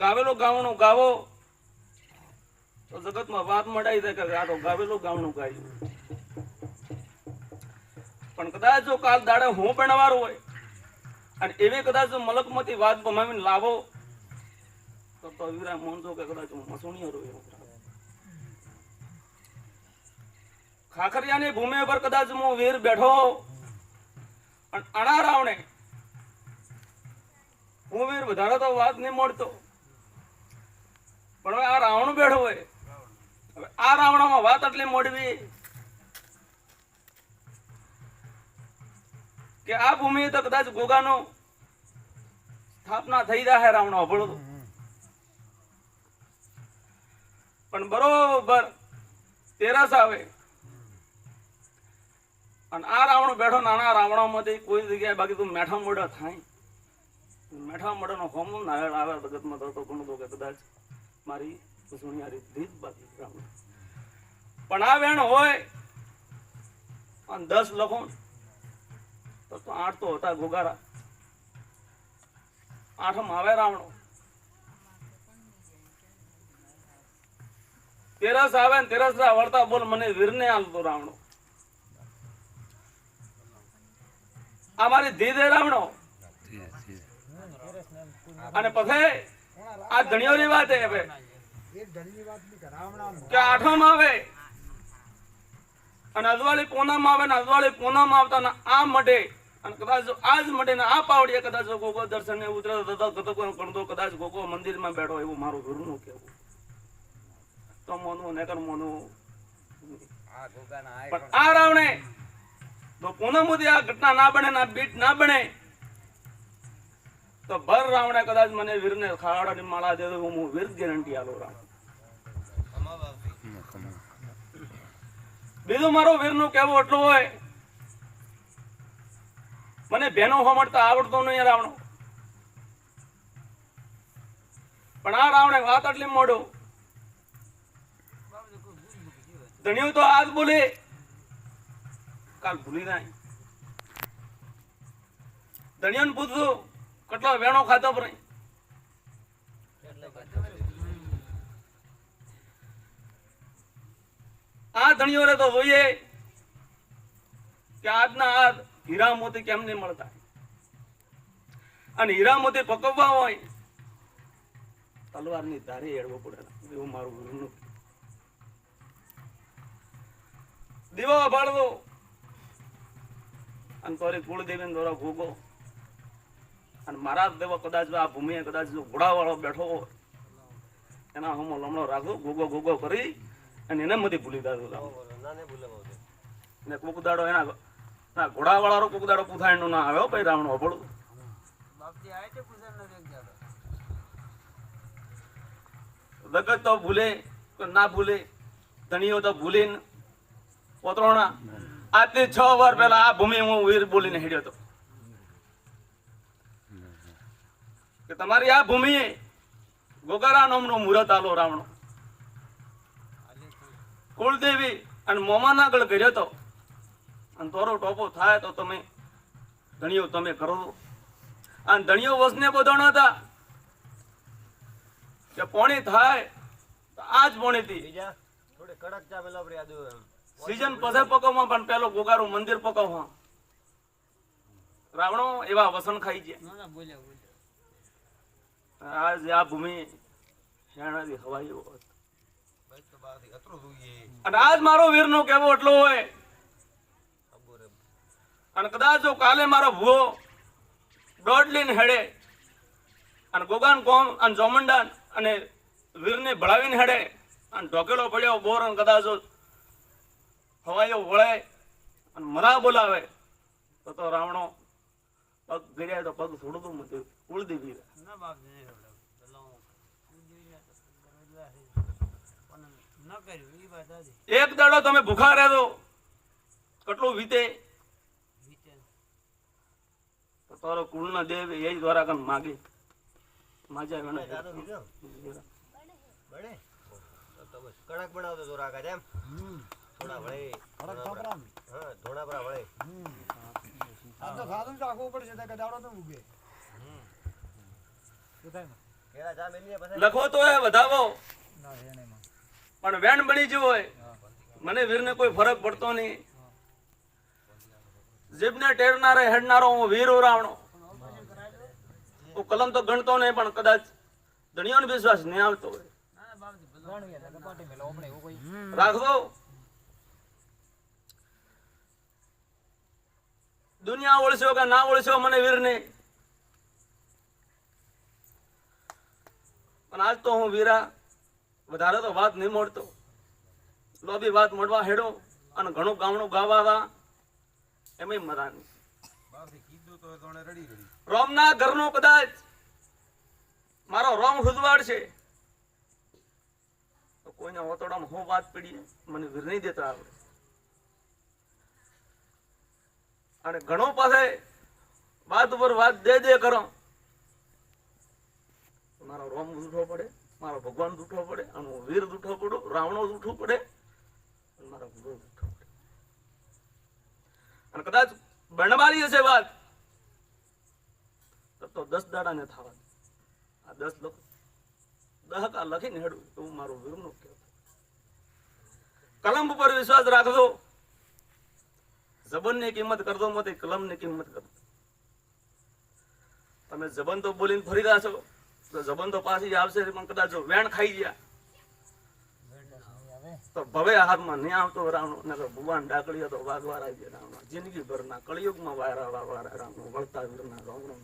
ગાવેલો ગાવણો ગાવો, તો જગતમાં વાત મળાઈ જાય કે આ તો ગાવેલો ગાવણું ગાયું. પણ કદાચ જો કાલ દાડે હું ભણવારો હોય, અને એવી કદાચ મલકમાંથી વાત ભમાવીને લાવો, તો તો વીરા મોનજો કે કદાચ હું મસુણીયો રહ્યો ખાખરિયાની ભૂમિ પર કદાચ હું વીર બેઠો અણા રાવણે હું વીર વધારે તો વાત નહીં મળતો. પણ હવે આ રાવણ બેઠો હોય. હવે આ રાવણામાં વાત એટલી મોડવી કે આ ભૂમિ તો કદાચ ગોગાનો સ્થાપના થઈ જાય રાવણ અભળો પણ બરોબર તેરસ આવે. અને આ રાવણ બેઠો નાના રાવણામાંથી કોઈ જગ્યાએ બાકી તું મેઠા મોડા થાય. મેઠા મોડાનો હોમ નારાયણ આવે જગતમાં તો ઘણું તો કે કદાચ મારી સુણિયારી રીત બાકી બ્રાહ્મણ પણ આ વેણ હોય અને દસ લખો તો તો આઠ તો હતા ગોગારા આઠમ આવે રાવણો. તેરસ આવે ને તેરસ વળતા બોલ મને વીરને આલતો રાવણો. આ મારી ધીધે રાવણો. અને પછી આ ધણીઓની વાત છે હવે કે આઠમ આવે? અને અજવાળી પૂનમ આવે ને અજવાળી પૂનમ આવતા ને આ મઢે અને કદાચ જો આ જ મઢે ને આ પાવડીએ કદાચ ગોગો દર્શન ને ઉતરે તો તો કતો કદાચ ગોગો મંદિરમાં બેઠો એવું મારું ઘરનું કેવું તો મોનું ને કર મોનું. પણ આ રાવણે તો પૂનમ સુધી આ ઘટના ના બને ના બીટ ના બને તો ભર રાવણે કદાચ મને વીરને ખાડાની માળા દે હું વીર ગેરંટી આલો રામ બીજું મારો વીરનું કહેવું એટલું હોય, મને બેનો હોમડતા આવડતો નહીં રાવણો. પણ આ રાવણે વાત આટલી મોડો ધણ્યું તો આજ બોલે કાલ ભૂલી જાય. ધણિયાને પૂછતું કેટલો વેણો ખાતો પર આ ધણીઓ રે તો જોઈએ કે આજના આ હીરા મોતી કેમ નહીં મળતા? અને હીરા મોતી પકવવા હોય, તલવારની ધારી એડવો પડે એવું મારું ગુરુનું દીવો ભાળવો અને તારી કુળદેવી દ્વારા ભોગો અને મારા દેવો કદાચ આ ભૂમિએ કદાચ જો ઘોડાવાળો બેઠો હોય એના હું લમણો રાખું ગોગો ગોગો કરી અને એને મધી ભૂલી દાદું ને કોક દાડો એના ના ઘોડાવાળાનો કોક દાડો પુથાણીનો ના આવ્યો ભાઈ રામણો અભળું દગત તો ભૂલે ના ભૂલે ધણીઓ તો ભૂલે ન. પોતરોણા આજથી છ વાર પહેલા આ ભૂમિ હું વીર બોલીને હેડ્યો હતો. કે તમારી આ ભૂમિએ ગોગારા નોમનો મુહૂર્ત આલો રાવણો. કુળદેવી અને મોમાન આગળ કર્યો તો અને તોરો ટોપો થાય તો તમે ધણીઓ તમે કરો. અને ધણીઓ વસને બોધાણો હતા કે પોણી થાય તો આ જ પોણી થી થોડી કડક ચા પેલા આપણે યાદ સીઝન પસે પકવવા પણ પેલો ગોગારું મંદિર પકવવા રાવણો એવા વસણ ખાઈ ગયા. આજ આ ભૂમિ શેણાથી હવાઈ. અને આજ મારો વીરનો કેવો એટલો હોય કદાચ કાલે મારો ભૂવો દોઢ લઈને હેડે અને ગોગાન કોમ અને જોમંડાન અને વીરને ભળાવીને હેડે અને ઢોકેલો પડ્યો, બોર અને કદાચ હવાઈઓ વળે અને મરા બોલાવે, તો તો રાવણો પગ ગિર્યા તો પગ થોડું મતું કુળદેવી રે. એક દાડો તમે ભૂખા રહેતો કેટલું વીતે? તારો તારો કુળના દેવ એ જ દ્વારા કન માગે. માજા વેણ બસ કડક બનાવતો તો રાગા એમ? થોડા વળે. ધોણાપરા વળે. આ તો સાધન રાખવું પડશે તો કે તો ઉગે? જા લખો તો એ વધાવો. પણ વેણ બની ગયું હોય મને વીરને કોઈ ફરક પડતો નહીં. જીભને ટેરનારે હેડનારો હું વીર ઉરાવણો. હું કલમ તો ગણતો નહીં પણ કદાચ ધણીઓનો વિશ્વાસ નહીં આવતો હોય. રાખજો. દુનિયા ઓળશો કે ના ઓળશો મને વીરને. પણ આજ તો હું વીરા વધારે તો વાત નહીં મળતો લોબી વાત મળવા હેડો અને ઘણું ગામડું ગાવા એમાં નહીં. રોમના ઘરનો કદાચ મારો રોમ હુદવાડ છે. તો કોઈના ઓતોડામાં હું વાત પડી મને વીર નહીં દેતા આવડે. અને ઘણો પાસે વાત ઉપર વાત દે દે કરો. મારો રોમ દૂઠો પડે, મારો ભગવાન દૂઠો પડે, અને હું વીર દૂઠો પડું, રાવણો દૂઠું પડે, અને મારો ગુરુ દૂઠો પડે. અને કદાચ બનવાની હશે વાત, તો દસ દાડા ને થવા આ દસ લોકો દહકા લખીને હેડું, એવું મારું વીરનું કહેવું કલમ ઉપર વિશ્વાસ રાખજો. જબનની કિંમત કરતો મત કલમની કિંમત કરતો તમે જબન તો બોલીને ફરી રહ્યા છો, તો જબન તો પાછી આવશે પણ કદાચ વેણ ખાઈ ગયા. તો ભવે હાથમાં નહીં આવતો રાવણો ને ભગવાન ડાકડીઓ તો વાગવાર આવી રાવણો. કળિયુગમાં વાયરા વાળા રાવણો, વળતા વીરના રાવણો.